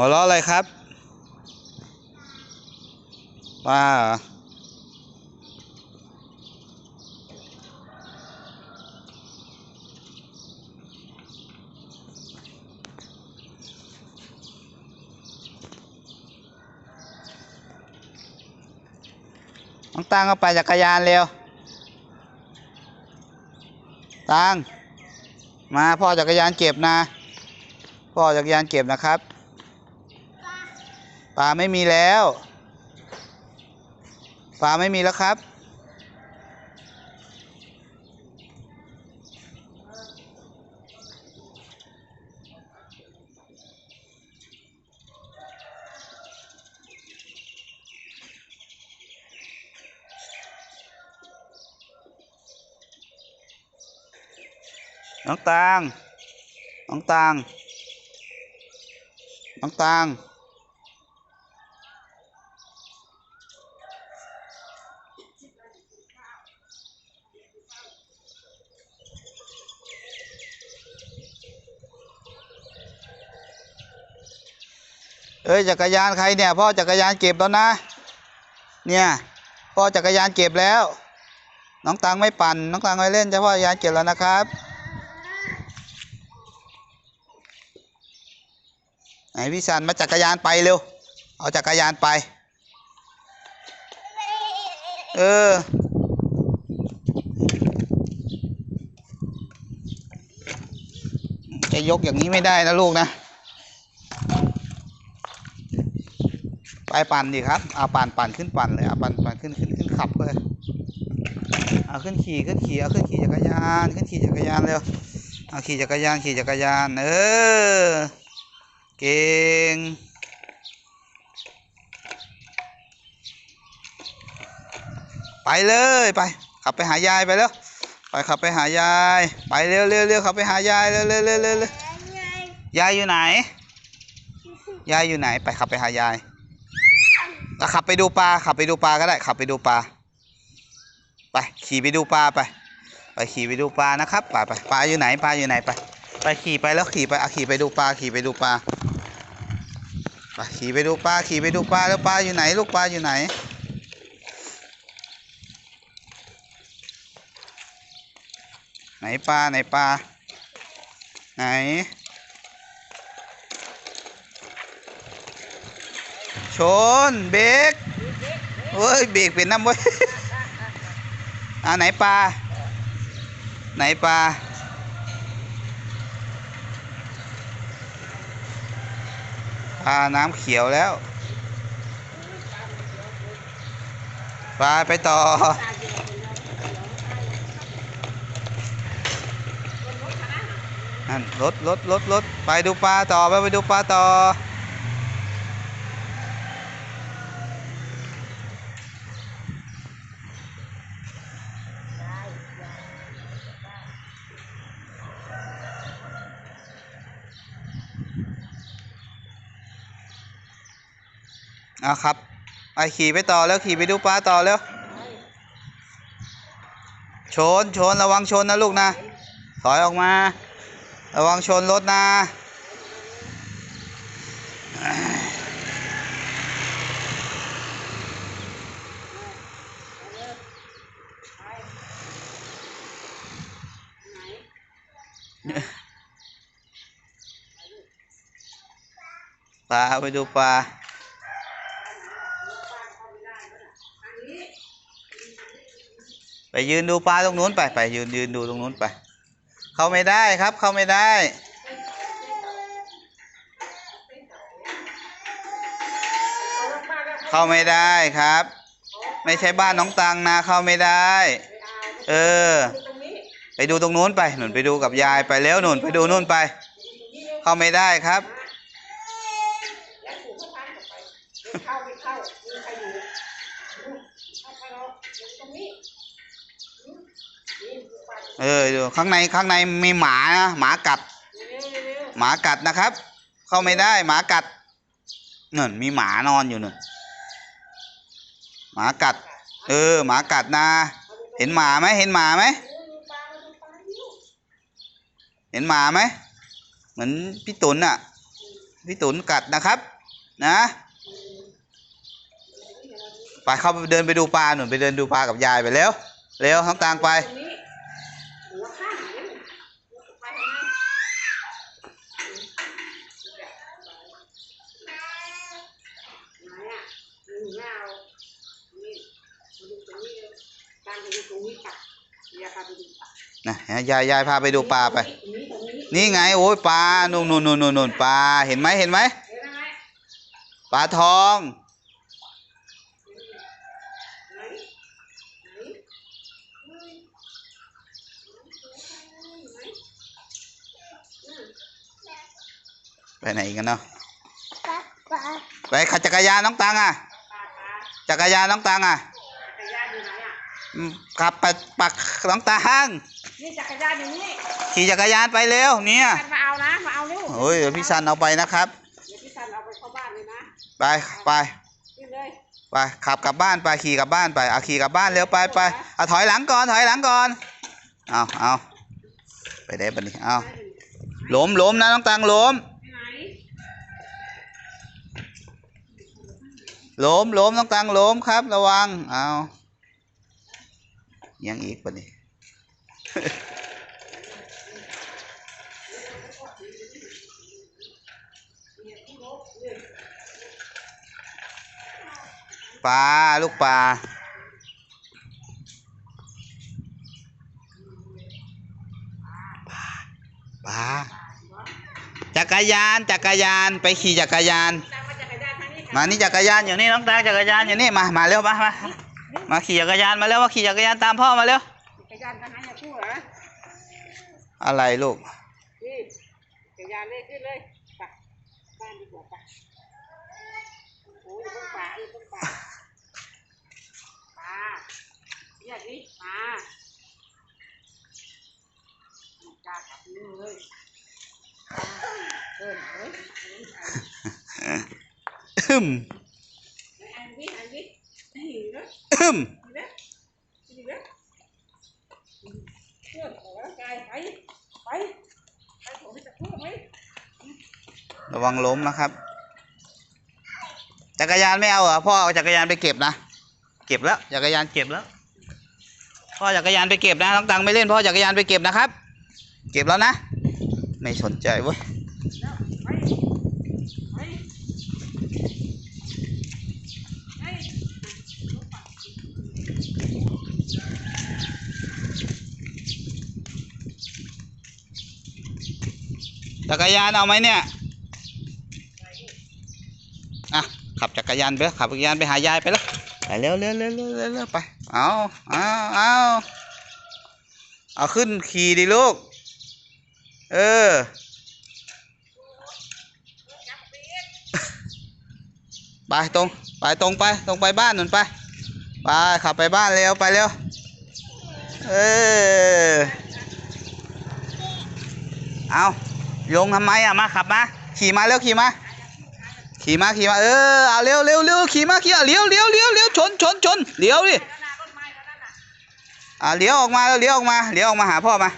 หัวเราะอะไรครับป้าน้องตังก็ไปจักรยานเร็ว ตัง มาพ่อจักรยานเก็บนะ พ่อจักรยานเก็บนะครับ ปลาไม่มีแล้ว ปลาไม่มีแล้วครับ น้องตาง น้องตาง น้องตาง เอ้ยจักรยานใครเนี่ยพ่อจักรยานเก็บแล้วนะ เนี่ยพ่อจักรยานเก็บแล้ว น้องตังไม่ปั่นน้องตังไม่เล่นจะพ่อจักรยานเก็บแล้วนะครับไหนพี่สันมาจักรยานไปเร็วเอาจักรยานไป เออจะยกอย่างนี้ไม่ได้นะลูกนะ ไปปั่นดิครับเอาปั่นปั่นขึ้นปั่นเลยเอาปั่นปั่นขึ้นขึ้นขึ้นขับเลยเอาขึ้นขี่ขึ้นขี่เอาขึ้นขี่จักรยานขึ้นขี่จักรยานเร็วเอาขี่จักรยานขี่จักรยานเออเก่งไปเลยไปขับไปหายายไปแล้วไปขับไปหายายไปเร็วเร็วเร็วขับไปหายายเร็วเร็วเร็วเร็วเร็วยายอยู่ไหนยายอยู่ไหนไปขับไปหายาย ขับไปดูปลาขับไปดูปลาก็ได้ขับไปดูปลาไปขี่ไปดูปลาไป ไปขี่ไปดูปลานะครับไปไปปลาอยู่ไหนปลาอยู่ไหนไป ไปขี่ไปแล้วขี่ไปอะขี่ไปดูปลาขี่ไปดูปลาไปขี่ไปดูปลาขี่ไปดูปลาแล้วปลาอยู่ไหน ลูกปลาอยู่ไหนไหนปลาไหนปลาไหน ชนเบรกเฮ้ยเบรกเป็นน้ำเว้ยอ่าไหนปลา ไหนปลา ปลาน้ำเขียวแล้ว ปลาไปต่อ นั่นรถรถรถรถไปดูปลาต่อ ไปไปดูปลาต่อ อาครับไปขี่ไปต่อแล้วขี่ไปดูปลาต่อแล้วชนชนระวังชนนะลูกนะถอยออกมา ระวังชนรถนะปลาไปดูปลา ไป ยืนดูปลาตรงนู้นไปไปยืนยืนดูตรงนู้นไป เข้าไม่ได้ครับ เข้าไม่ได้ เข้าไม่ได้ครับ ไม่ใช่บ้านน้องตังนะเข้าไม่ได้ เออ ไปดูตรงนู้นไปหนุนไปดูกับยายไปแล้วหนุนไปดูนู่นไป เข้าไม่ได้ครับ เข้าไปเข้ามีใครอยู่เข้าไปแล้วตรงนี้นี่ดูไป เออดูข้างในข้างในมีหมานะหมากัด หมากัดนะครับ เข้าไม่ได้หมากัดเนั่นมีหมานอนอยู่เนั่นหมากัด เออ หมากัดนะ เห็นหมาไหมเห็นหมาไหมเห็นหมาไหมเหมือนพี่ตุนอะพี่ตุนกัดนะครับ นะไปเข้าไปเดินไปดูปลาหนุนไปเดินดูปลากับยายไปเร็วเร็วน้องตางไป ตรงนี้หัวข้างนี่ไปทำไมไหนอะอืมไม่เอานี่มาดูตรงนี้เลยการไปดูตรงนี้ค่ะเดี๋ยวพาไปดูปลา นะยายยายพาไปดูปลาไป นี่ไงโอ้ยปลานู่นนู่นนู่นนู่นนู่นปลาเห็นไหมเห็นไหมปลาทอง ไปไหนกันเนาะไปขับจักรยานน้องตังอะ จักรยานน้องตังอะจักรยานอยู่ไหนอะขับไปปักน้องตัง นี่จักรยานอยู่นี่ขี่จักรยานไปเร็วเนี่ยซันมาเอานะมาเอาเร็วโอ้ยเดี๋ยวพี่ซันเอาไปนะครับ เดี๋ยวพี่ซันเอาไปเข้าบ้านเลยนะไปไปนี่เลยไปขับกลับบ้านไปขี่กลับบ้านไปเอาขี่กลับบ้านเร็วไปไปเอาถอยหลังก่อนถอยหลังก่อนเอาเอาไปได้ปะนี่เอาล้มล้มนะน้องตังล้มไปไหนล้มล้มน้องตังล้มครับ ระวังเอายังอีกปะนี่ ปลาลูกปลาปลาจักรยานจักรยานไปขี่จักรยานตามมาจักรยานทางนี้ค่ะมานี่จักรยานอยู่นี่น้องตาจักรยานอยู่นี่มามาเร็วมามามาขี่จักรยานมาเร็วมาขี่จักรยานตามพ่อมาเร็ว อะไรลูกนี่จักรยานเลยขึ้นเลยไปบ้านดีกว่าไปโอ้ยอย่าเพิ่งป่าอย่าเพิ่งป่าป่าเรียกดิป่าไม่กล้ากลับนี่เลยป่าเอิ้นเอ้ยเอิ้นเอิ้นอึม อันนี้อันนี้นี่เนาะอึม นี่นะนี่นะเพื่อนออกกำลังกายไปไปไปผมจะพูดไหม ระ วังล้มนะครับ จักรยานไม่เอาเหรอพ่อเอาจักรยานไปเก็บนะ เก็บแล้วจักรยานเก็บแล้ว พ่อจักรยานไปเก็บนะน้องตังไม่เล่นพ่อจักรยานไปเก็บนะครับ เก็บแล้วนะ ไม่สนใจเว้ยจักรยานเอาไหมเนี่ยอะ ขับจักรยานไปแล้วขับจักรยานไปหายายไปแล้วไปเร็วเร็วเร็วเร็วเร็วไปเอาเอาเอาเอาขึ้นขี่ดิลูก เออไปตรงไปตรงไปตรงไปบ้านนุ่นไปไปขับไปบ้านเร็วไปเร็วเออเอาลงทำไมอะมาขับมาขี่มาเร็วขี่มา ขี่มาขี่มาเออเอาเร็วเร็วเร็วขี่มาขี่อาเลี้ยวเลี้ยวเลี้ยวเลี้ยวชนชนชนเลี้ยวดิอ่าเลี้ยวออกมาแล้วเลี้ยวออกมาเลี้ยวออกมาหาพ่อมา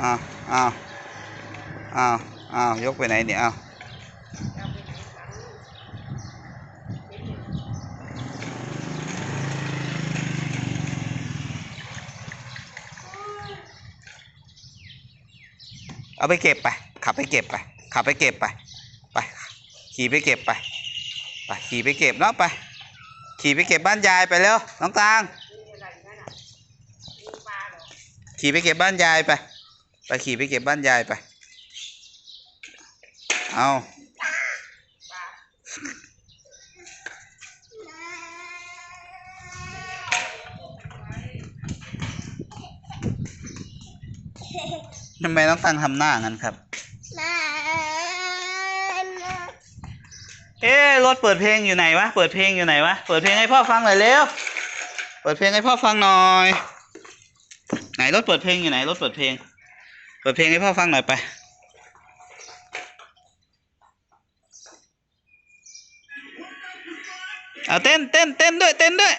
อ้าวอ้าวอ้าวอ้าวยกไปไหนเนี่ยอ้าว เอาไปเก็บไป ขับไปเก็บไป ขับไปเก็บไป ไป ขี่ไปเก็บไป ไป ขี่ไปเก็บเนาะไป ขี่ไปเก็บบ้านยายไปเร็ว น้องตาง ขี่ไปเก็บบ้านยายไป ไปขี่ไปเก็บบ้านยายไป เอา ปลา ทำไมน้องตังทำหน้างั้นครับ เอ๊ะรถเปิดเพลงอยู่ไหนวะ เปิดเพลงอยู่ไหนวะ เปิดเพลงให้พ่อฟังหน่อยเร็ว เปิดเพลงให้พ่อฟังหน่อย ไหนรถเปิดเพลงอยู่ไหนรถเปิดเพลง เปิดเพลงให้พ่อฟังหน่อยไป เอาเต้นเต้นเต้นด้วยเต้นด้วย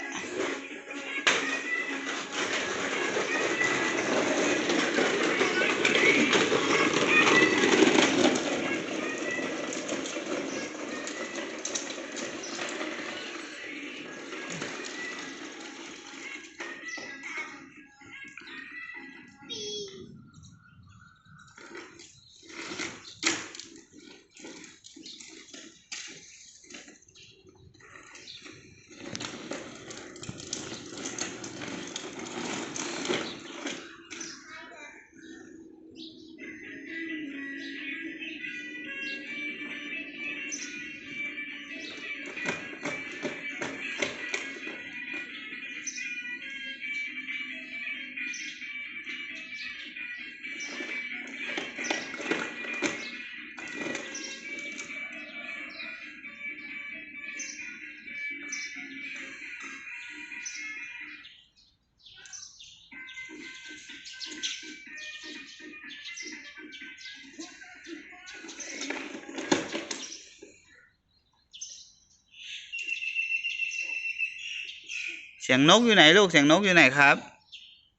สียงนกอยู่ไหนลูกเสียงนกอยู่ไหนครับ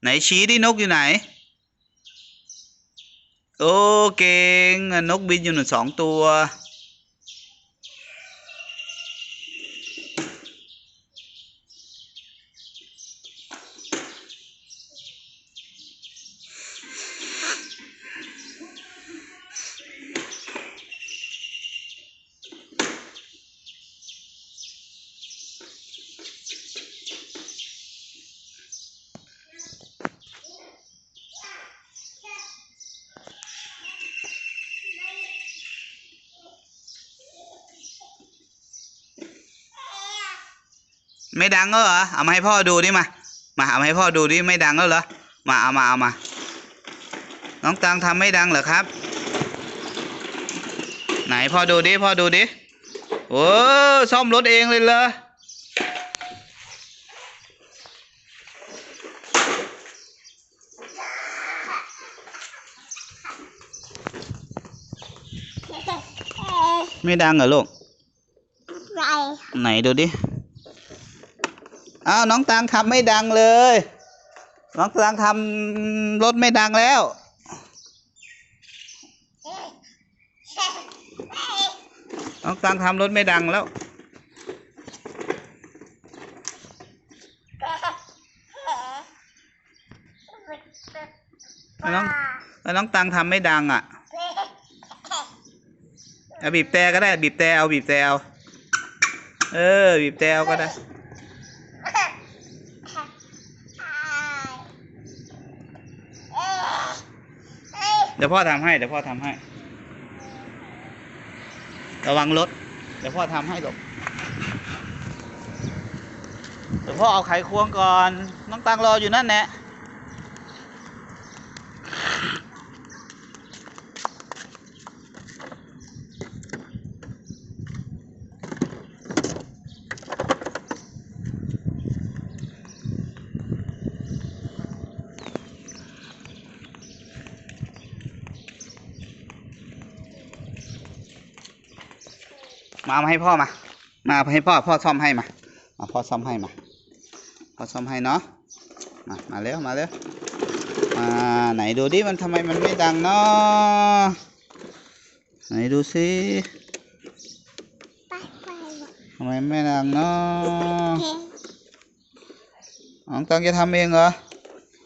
ไหนชี้ดินกอยู่ไหน โอเคงนกบินอยู่หนึ่งสองตัว ไม่ดังแล้วเหรอเอามาให้พ่อดูดิมา มาเอามาให้พ่อดูดิไม่ดังแล้วเหรอมาเอามาเอามา น้องตังทำไม่ดังเหรอครับ ไหนพ่อดูดิพ่อดูดิโอ้ซ่อมรถเองเลยเหรอไม่ดังเหรอลูกไรไหนดูดิ อ้าวน้องตังทำไม่ดังเลย น้องตังทำรถไม่ดังแล้ว น้องตังทำรถไม่ดังแล้วแล้น้องแล้น้องตังทำไม่ดังอะเอาบีบแต่ก็ได้บีบแต่เอาบีบแต่เอาเออบีบแต่ก็ได้ เดี๋ยวพ่อทำให้เดี๋ยวพ่อทำให้ ระวังรถเดี๋ยวพ่อทำให้หรอกเดี๋ยวพ่อเอาไขควงก่อน น้องตังรออยู่นั่นแหละ มาเอามาให้พ่อมามาเอาให้พ่อพ่อซ่อมให้มามาพ่อซ่อมให้มาพ่อซ่อมให้เนาะมามาเร็วมาเร็วมาไหนดูดิมันทำไมมันไม่ดังเนาะไหนดูสิไปไปทำไมไม่ดังเนาะเพลงน้องตังจะทำเองเหรอ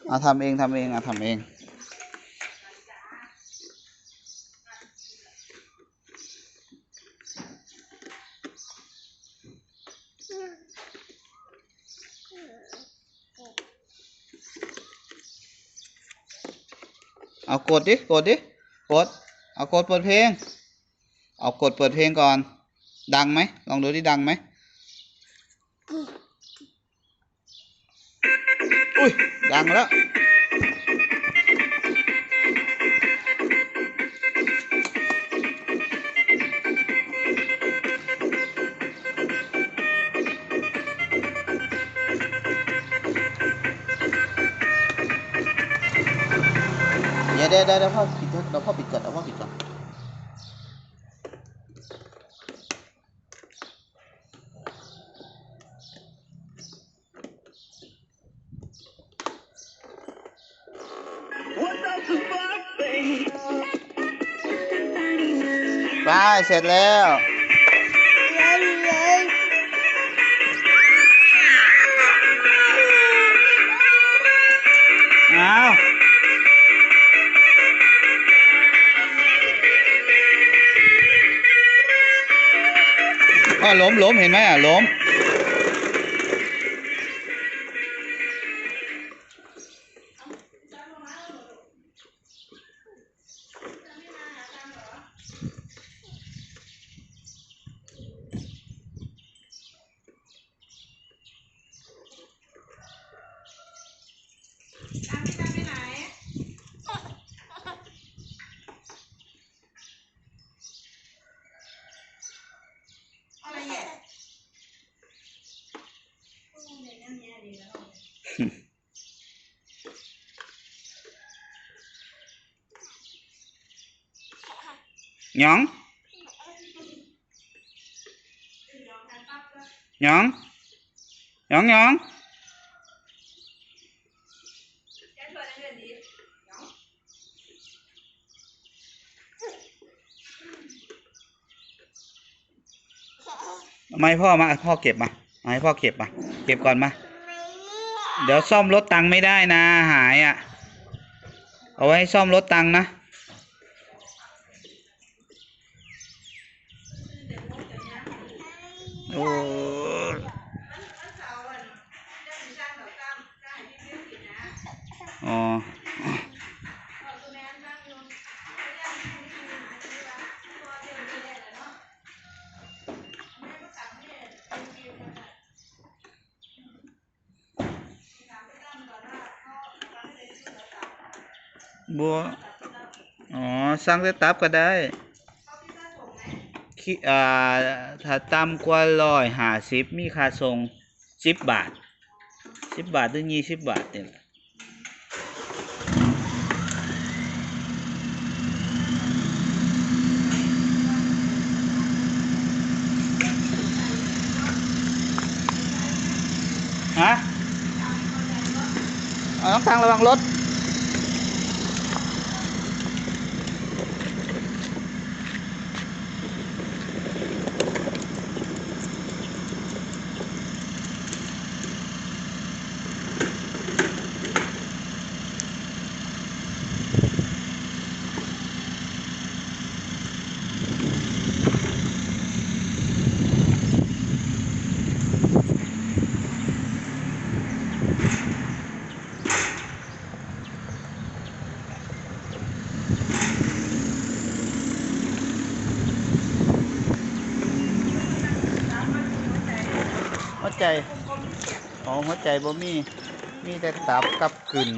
เอาทำเองทำเองเอาทำเอง กดดิกดดิกดเอากดเปิดเพลง เอากดเปิดเพลงก่อน ดังไหมลองดูที่ดังไหมอุ้ยดังแล้ว เดี๋ยวเดี๋ยวเดี๋ยวพ่อปิดเดี๋ยวพ่อปิดก่อนเดี๋ยวพ่อปิดก่อนไปเสร็จแล้ว พ่อล้มล้มเห็นไหมอะล้ม นยองหยังหยังหยังไม่พ่อมาพ่อเก็บมาให้พ่อเก็บมาเก็บก่อนมาเดี๋ยวซ่อมรถตังค์ไม่ได้นะ หายอะ เอาไว้ซ่อมรถตังค์นะ บัว อ๋อสั่งแต่ตับก็ได้คิอ่าถ้าต่ำกว่าร้อยห้าสิบมีค่าส่งสิบบาทสิบบาทถึงยี่สิบบาทนี่แหละฮะเอาน้องตังระวังรถ ใจอ๋อหัวใจบ่มี มีแต่ตับกับกึ่น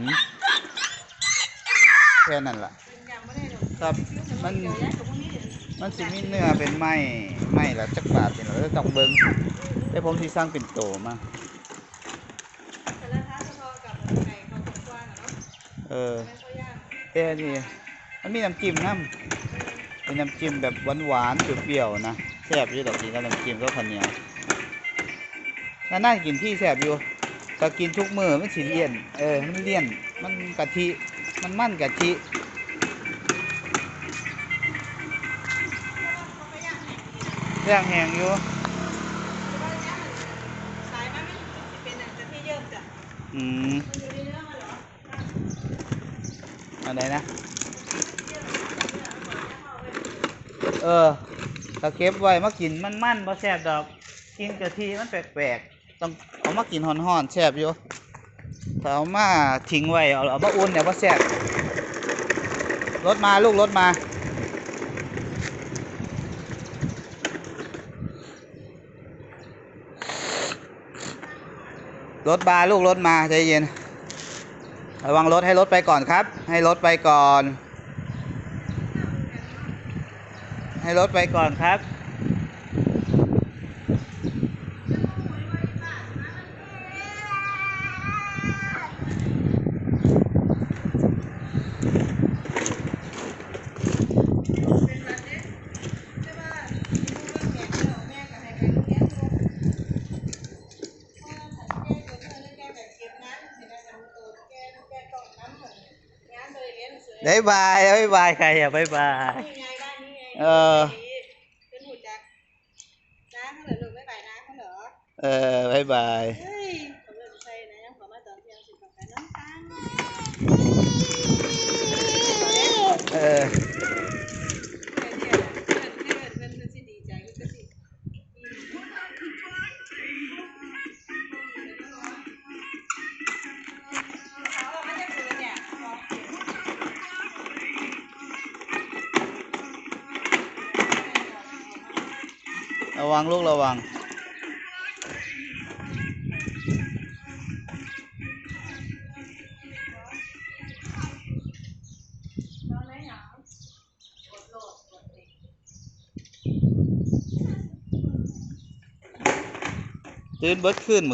แค่นั้นล่ะครับมัน มันสิมีเนื้อเป็นไม้ไม้ละจักบาทนี่ล่ะแล้วต้องเบิ่งแต่ผมสิสร้างเป็นโตมาเออแต่นี่มันมีน้ำจิ้มน้ำเป็นน้ำจิ้มแบบหวานๆเปรี้ยวๆนะแซ่บอยู่ดอกกินกับน้ำจิ้มก็ข้าวเหนียว น่าๆกินที่แซ่บอยู่ก็กินทุกมื้อมันสิเลี่ยน เออ มันเลี่ยน มันกะทิ มันมันกะทิย่างแหงอยู่สายมันเป็นอันที่เยิ่มจ้ะอืมมันอยู่ในเนื้อมันเหรออันไหนนะ เออถ้าเก็บไว้มากินมันมันบ่แซ่บดอก กินกะทิมันแปลกๆ ต้องเอามากินห่อนๆแซ่บอยู่ถ้าเอามาทิ้งไว้เอาเอามาอุ่นเนี่ยบ่แซ่บรถมาลูกรถมา รถมาลูกรถมาใจเย็น ระวังรถให้รถไปก่อนครับ ให้รถไปก่อน ให้รถไปก่อนครับายบายบายบายใครอะบายบายเออ เป็นหูจักน้าเขาเหรอลูกไม่ไปน้าเขาเหรอ เออบายบายเฮ้ย ลูกระวัง ตื่นเบิดขึ้นมื่อ